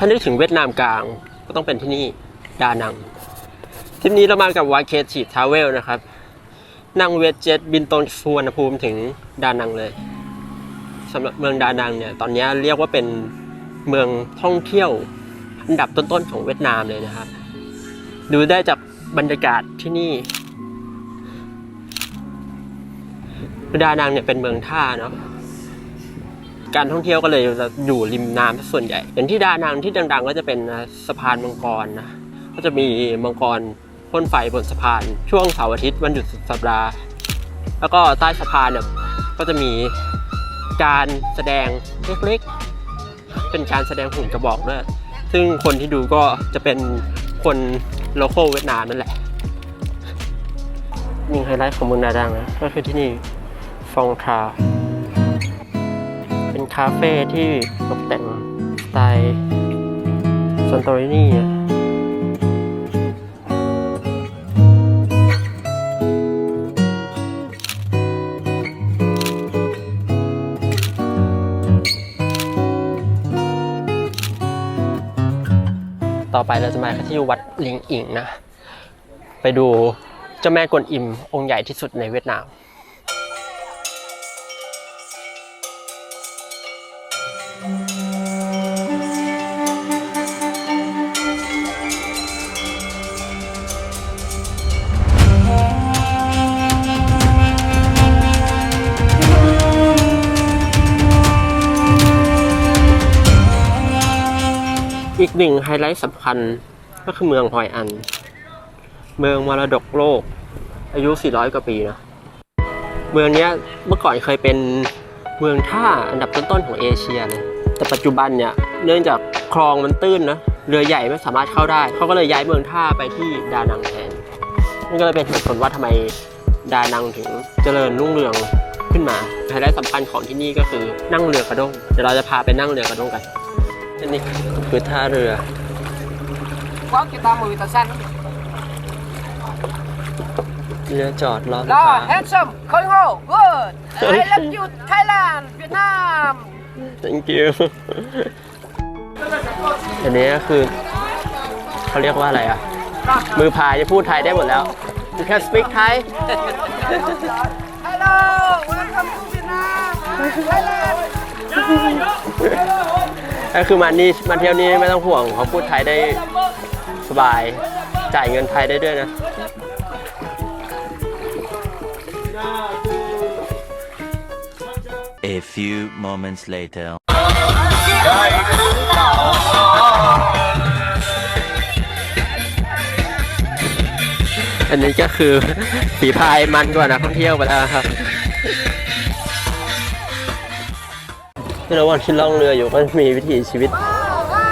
ถ้านึกถึงเวียดนามกลางก็ต้องเป็นที่นี่ดานังทริปนี้เรามากับวาเคชีทราเวลนะครับ นั่งเวทเจ็ตบินตรงสุวรรณภูมิถึงดานังเลยสำหรับเมืองดานังเนี่ยตอนนี้เรียกว่าเป็นเมืองท่องเที่ยวอันดับต้นๆของเวียดนามเลยนะครับ ดูได้จากบรรยากาศที่นี่ดานังเนี่ยเป็นเมืองท่าเนาะ การท่องเที่ยวก็เลยจะอยู่ริมน้ำส่วนใหญ่ อย่างที่ดานังที่ดัง ๆ ก็จะเป็นสะพานมังกรนะก็จะมีมังกรพ่นไฟบนสะพาน ช่วงเสาร์อาทิตย์วันหยุดสุดสัปดาห์ แล้วก็ใต้สะพานเนี่ยก็จะมีการแสดงเล็กๆ เป็นการแสดงหุ่นกระบอกด้วยซึ่งคนที่ดูก็จะเป็นคนโลโก้เวียดนามนั่นแหละหนึ่งไฮไลท์ของเมืองดานังนะก็คือที่นี่ฟองทรา คาเฟ่ที่ตกแต่งสไตล์ซอนโตรินีต่อไปเราจะมาที่วัดลิงอิงนะ ไปดูเจ้าแม่กวนอิมองค์ใหญ่ที่สุดในเวียดนาม อีกหนึ่งไฮไลท์สำคัญก็คือเมืองฮอยอัน เมืองมรดกโลก อายุ 400 กว่าปีนะเมืองนี้เมื่อก่อนเคยเป็นเมืองท่าอันดับต้นๆของเอเชียเลยแต่ปัจจุบันเนี่ยเนื่องจากคลองมันตื้นนะเรือใหญ่ไม่สามารถเข้าได้ เขาก็เลยย้ายเมืองท่าไปที่ดานังแทนนี่ก็เลยเป็นเหตุผลว่าทำไมดานังถึงเจริญรุ่งเรืองขึ้นมาไฮไลท์สำคัญของที่นี่ก็คือนั่งเรือกระด้งเดี๋ยวเราจะพาไปนั่งเรือกระด้งกัน อันนี้คือท่าเรือ Quá kita mời ta xanh เรือจอดรอลูก Rồi, ค้า handsome, khôi ngô, good I love you, Thailand, Việt Nam thank you อันนี้ก็คือเขาเรียกว่าอะไรอะ มือพายจะพูดไทยได้หมดแล้ว you can speak Thai Hello, welcome to Vietnam Thailand ก็คือมานี่มาเที่ยวนี้ไม่ต้องห่วงเขาพูดไทยได้สบาย จ่ายเงินไทยได้ด้วยนะ A few moments later. อันนี้ก็คือฝีพายมันกว่านักท่องเที่ยวไปแล้วครับ ในระหว่างที่ล่องเรืออยู่ก็มีวิถีชีวิต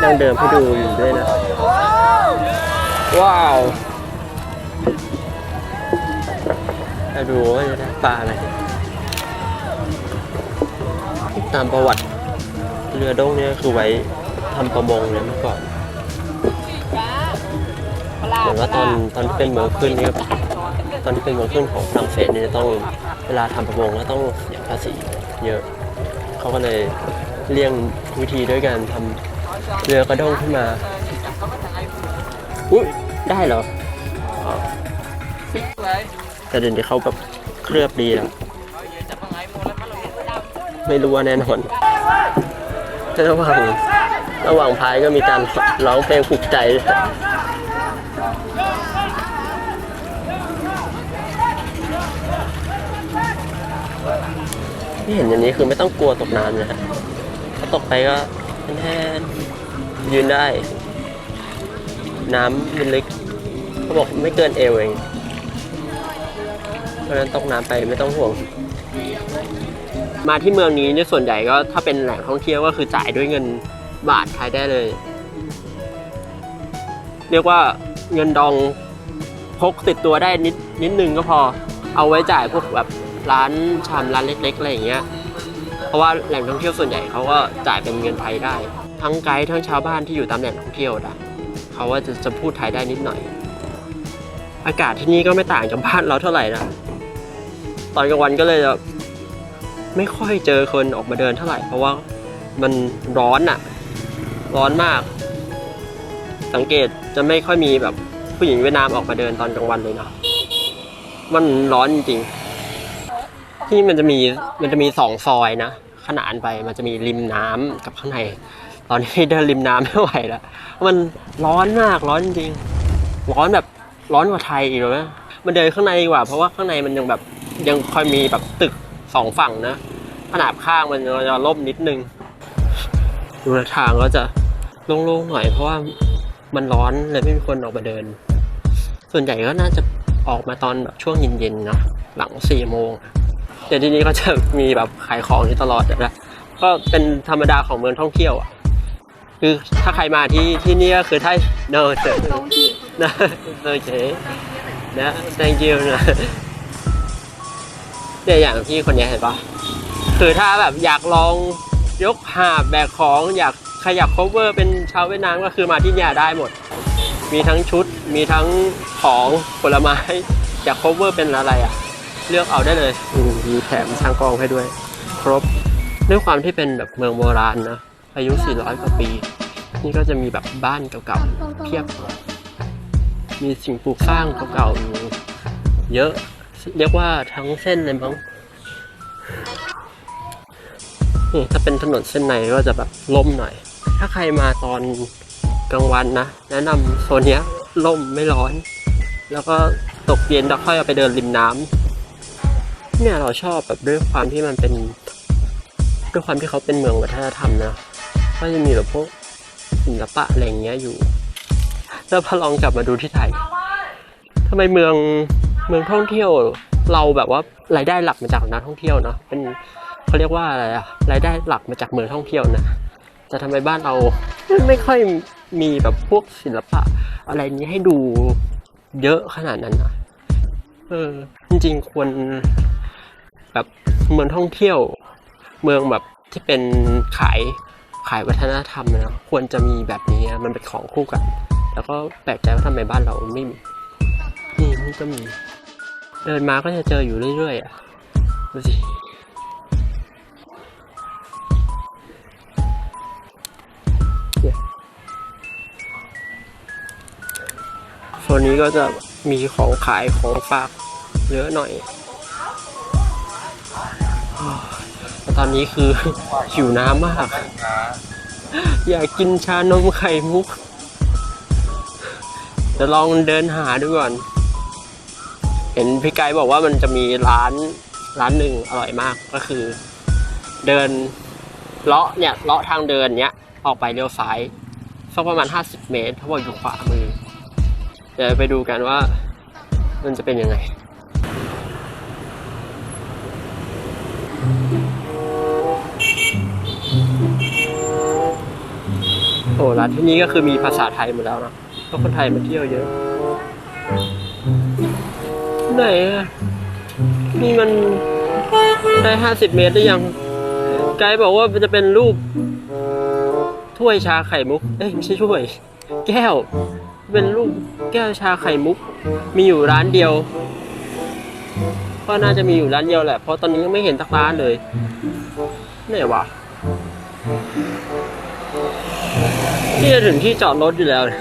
ดั้งเดิมให้ดูอยู่ด้วยนะ ว้าวจะดูว่าจะได้ปลาอะไรตามประวัติ เรือด้งเนี่ยคือไว้ทำประมงเลยเมื่อก่อนเหมือนว่าตอนตอนที่เป็นเมืองขึ้นนี่ตอนที่เป็นเมืองขึ้นของฝรั่งเศสเนี่ยต้องเวลาทำประมงแล้วต้องเสียภาษีเยอะ เขาก็เลยเลี่ยงวิธีด้วยการทำเรือกระด้งขึ้นมา อุ้ยได้เหรออ๋อแต่เดี๋ยวนี้เขาแบบเคลือบดีแล้วไม่รู้ว่าแน่นอนระหว่างระหว่างพายก็มีการร้องเพลงปลุกใจด้วย ที่เห็นอย่างนี้คือไม่ต้องกลัวตกน้ำนะฮะถ้าตกไปก็แค่ยืนได้ น้ำมันลึกเขาบอกไม่เกินเอวเอง เพราะฉะนั้นตกน้ำไปไม่ต้องห่วง มาที่เมืองนี้เนี่ยส่วนใหญ่ก็ถ้าเป็นแหล่งท่องเที่ยวก็คือจ่ายด้วยเงินบาทไทยได้เลย เรียกว่าเงินดองพกติดตัวได้นิดนิดนึงก็พอ เอาไว้จ่ายพวกแบบ ร้านชามร้านเล็กๆอะไรอย่างเงี้ยเพราะว่าแหล่งท่องเที่ยวส่วนใหญ่เขาก็จ่ายเป็นเงินไทยได้ ทั้งไกด์ทั้งชาวบ้านที่อยู่ตามแหล่งท่องเที่ยวนะเขาว่าจะจะพูดไทยได้นิดหน่อย อากาศที่นี่ก็ไม่ต่างจากบ้านเราเท่าไหร่นะตอนกลางวันก็เลยจะไม่ค่อยเจอคนออกมาเดินเท่าไหร่ เพราะว่ามันร้อนอะร้อนมาก สังเกตจะไม่ค่อยมีแบบผู้หญิงเวียดนามออกมาเดินตอนกลางวันเลยเนาะมันร้อนจริงๆ ที่มันจะมีมันจะมีสองซอยนะขนานไปมันจะมีริมน้ำกับข้างใน ตอนนี้เดินริมน้ำไม่ไหวแล้วมันร้อนมากร้อนจริง ร้อนแบบร้อนกว่าไทยอีกเลยนะมันเดินข้างในดีกว่า เพราะว่าข้างในมันยังแบบยังค่อยมีแบบตึกสองฝั่งนะขนาบข้างมันจะร่มนิดนึงดูทางก็จะโล่งๆหน่อยเพราะว่ามันร้อนเลยไม่มีคนออกมาเดิน ส่วนใหญ่ก็น่าจะออกมาตอนแบบช่วงเย็นๆเนาะหลังสี่โมง เดี๋ยวทีนี้ก็จะมีแบบขายของอยู่ตลอดนะก็เป็นธรรมดาของเมืองท่องเที่ยวอะคือถ้าใครมาที่ที่นี่ก็คือถ้าเนอเจอนะโอเคนะ thank you นะเนี่ยอย่างพี่คนนี้เห็นปะคือถ้าแบบอยากลองยกหาบแบกของอยากขยับ cover เป็นชาวเวียดนามก็คือมาที่เนี่ยได้หมด มีทั้งชุดมีทั้งของผลไม้อยาก cover เป็นอะไรอะ เลือกเอาได้เลยอื มีแถมช่างกล้องให้ด้วย ครบ ด้วยความที่เป็นแบบเมืองโบราณนะอายุ 400 กว่าปี นี่ก็จะมีแบบบ้านเก่าๆเพียบ มีสิ่งปลูกสร้างเก่าๆอยู่เยอะ เรียกว่าทั้งเส้นเลยมั้งนี่ถ้าเป็นถนนเส้นในก็จะแบบล่มหน่อย ถ้าใครมาตอนกลางวันนะ แนะนำโซนนี้ล่มไม่ร้อน แล้วก็ตกเย็นแล้วค่อยเอาไปเดินริมน้ำ เนี่ยเราชอบแบบด้วยความที่มันเป็นด้วยความที่เขาเป็นเมืองวัฒนธรรมนะก็จะมีแบบพวกศิลปะอะไรเงี้ยอยู่ แล้วพอลองกลับมาดูที่ไทยทำไมเมืองเมืองท่องเที่ยว เราแบบว่ารายได้หลักมาจากนักท่องเที่ยวเนาะเป็นเขาเรียกว่าอะไรอะรายได้หลักมาจากเมืองท่องเที่ยวนะแต่ทำไมบ้านเราไม่ค่อยมีแบบพวกศิลปะ อะไรนี้ให้ดูเยอะขนาดนั้นนะเออจริงๆควร แบบเมืองท่องเที่ยว เมืองแบบที่เป็นขายขายวัฒนธรรมนะควรจะมีแบบนี้มันเป็นของคู่กัน แล้วก็แปลกใจว่าทำไมบ้านเราไม่มีนี่นี่ก็มีเดินมาก็จะเจออยู่เรื่อยๆอะดูสิโซนนี้ก็จะมีของขายของฝากเยอะหน่อย ต่ตอนนี้คือหิวน้ำมาก อยากกินชานมไข่มุกเดี๋ยวลองเดินหาดูก่อน เห็นพี่ไกด์บอกว่ามันจะมีร้านร้านหนึ่งอร่อยมากก็คือ เดินเลาะเนี่ยเลาะทางเดินเนี้ย ออกไปเลี้ยวซ้ายสักประมาณ 50 เมตรเขาบอกอยู่ขวามือ เดี๋ยวไปดูกันว่ามันจะเป็นยังไง โอ้ร้านที่นี้ก็คือมีภาษาไทยหมดแล้วนะเพราะคนไทยมาเที่ยวเยอะ ไหนอะนี่มันได้ห้าสิบเมตรหรือยัง ไกด์บอกว่ามันจะเป็นรูป ถ้วยชาไข่มุก เอ้ยไม่ใช่ถ้วย แก้ว เป็นรูปแก้วชาไข่มุก มีอยู่ร้านเดียว ก็น่าจะมีอยู่ร้านเดียวแหละ เพราะตอนนี้ยังไม่เห็นสักร้านเลยไหนวะ ที่จะถึงที่จอดรถอยู่แล้วเนี่ย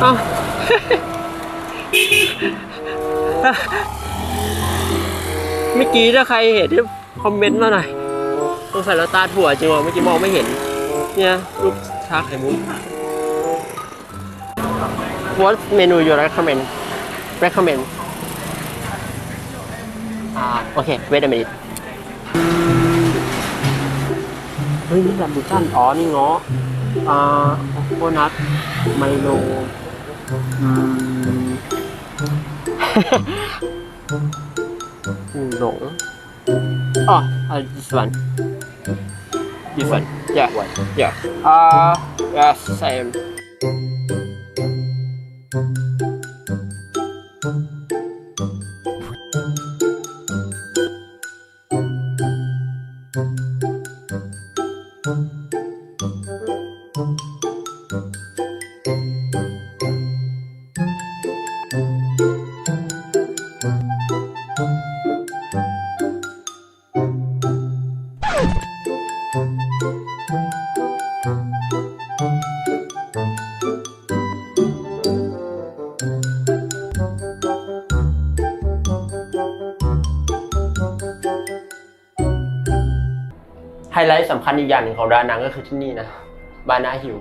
เอ้าเมื่อกี้ถ้าใครเห็นคอมเมนต์มาหน่อยสงสัยเราตาถั่วจริงวะเมื่อกี้มองไม่เห็น เนี่ยรูปชาไข่มุก What menu you recommend recommend อ่าโอเค wait a minute ฮ้ยนี่ลำบูชันอ๋อ นี่เงาะอ่าโคนัทไมโลอืมอืมหลงอ๋อ uh, this one this one yeah yeah uh yes same ไลท์สำคัญอีกอย่างหนึ่งของดานังก็คือที่นี่นะ บานาฮิล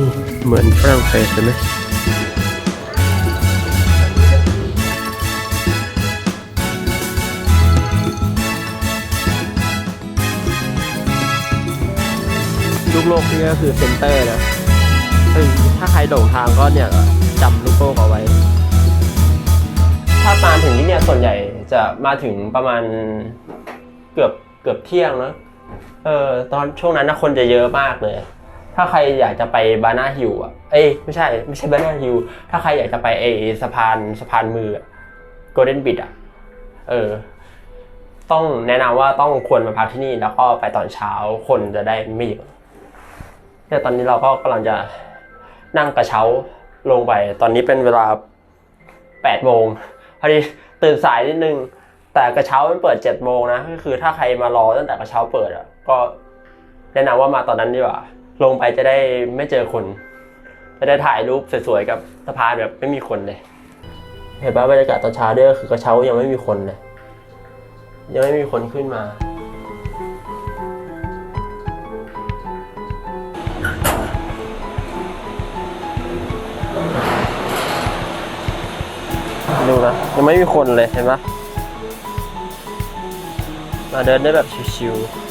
นี่เหมือนฝรั่งเศสเลยไหมลูกโลกนี่ก็คือเซ็นเตอร์นะเฮ้ยถ้าใครหลงทางก็เนี่ยจำลูกโลกเอาไว้ ถ้ามาถึงที่เนี่ยส่วนใหญ่จะมาถึงประมาณเกือบเกือบเที่ยงนะเออตอนช่วงนั้นนะคนจะเยอะมากเลย ถ้าใครอยากจะไปบานาฮิลอะ เอ้ยไม่ใช่ไม่ใช่บานาฮิลถ้าใครอยากจะไปเอสะพานสะพานมือโกลเด้นบิดอะ เออ ต้องแนะนำว่าต้องควรมาพักที่นี่แล้วก็ไปตอนเช้าคนจะได้ไม่เยอะแต่ตอนนี้เราก็กำลังจะนั่งกระเช้าลงไป ตอนนี้เป็นเวลาแปดโมงพอดีตื่นสายนิดนึง แต่กระเช้ามันเปิดเจ็ดโมงนะ ก็คือถ้าใครมารอตั้งแต่กระเช้าเปิดอะ ก็แนะนำว่ามาตอนนั้นดีกว่า ลงไปจะได้ไม่เจอคน จะได้ถ่ายรูปสวยๆกับสะพานแบบไม่มีคนเลย เห็นป่ะบรรยากาศตอนเช้าด้วยก็คือกระเช้ายังไม่มีคนเลย ยังไม่มีคนขึ้นมา ดูนะยังไม่มีคนเลยเห็นปะมาเดินได้แบบชิวๆ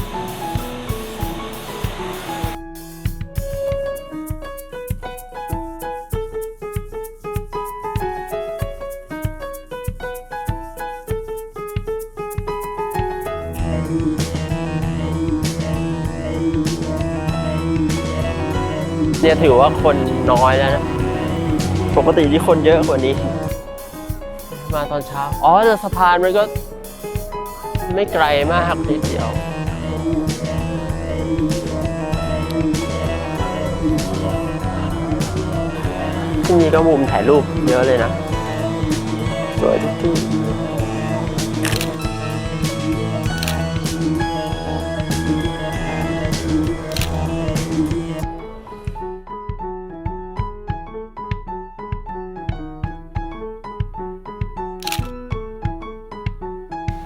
ถือว่าคนน้อยแล้วนะ ปกติที่คนเยอะกว่านี้ มาตอนเช้า อ๋อแต่สะพานมันก็ ไม่ไกลมากนิดเดียวที่นี่ก็มุมถ่ายรูปเยอะเลยนะ สวยทุกที่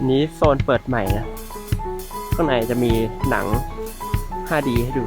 นี้โซนเปิดใหม่นะ ข้างในจะมีหนัง 5D ให้ดู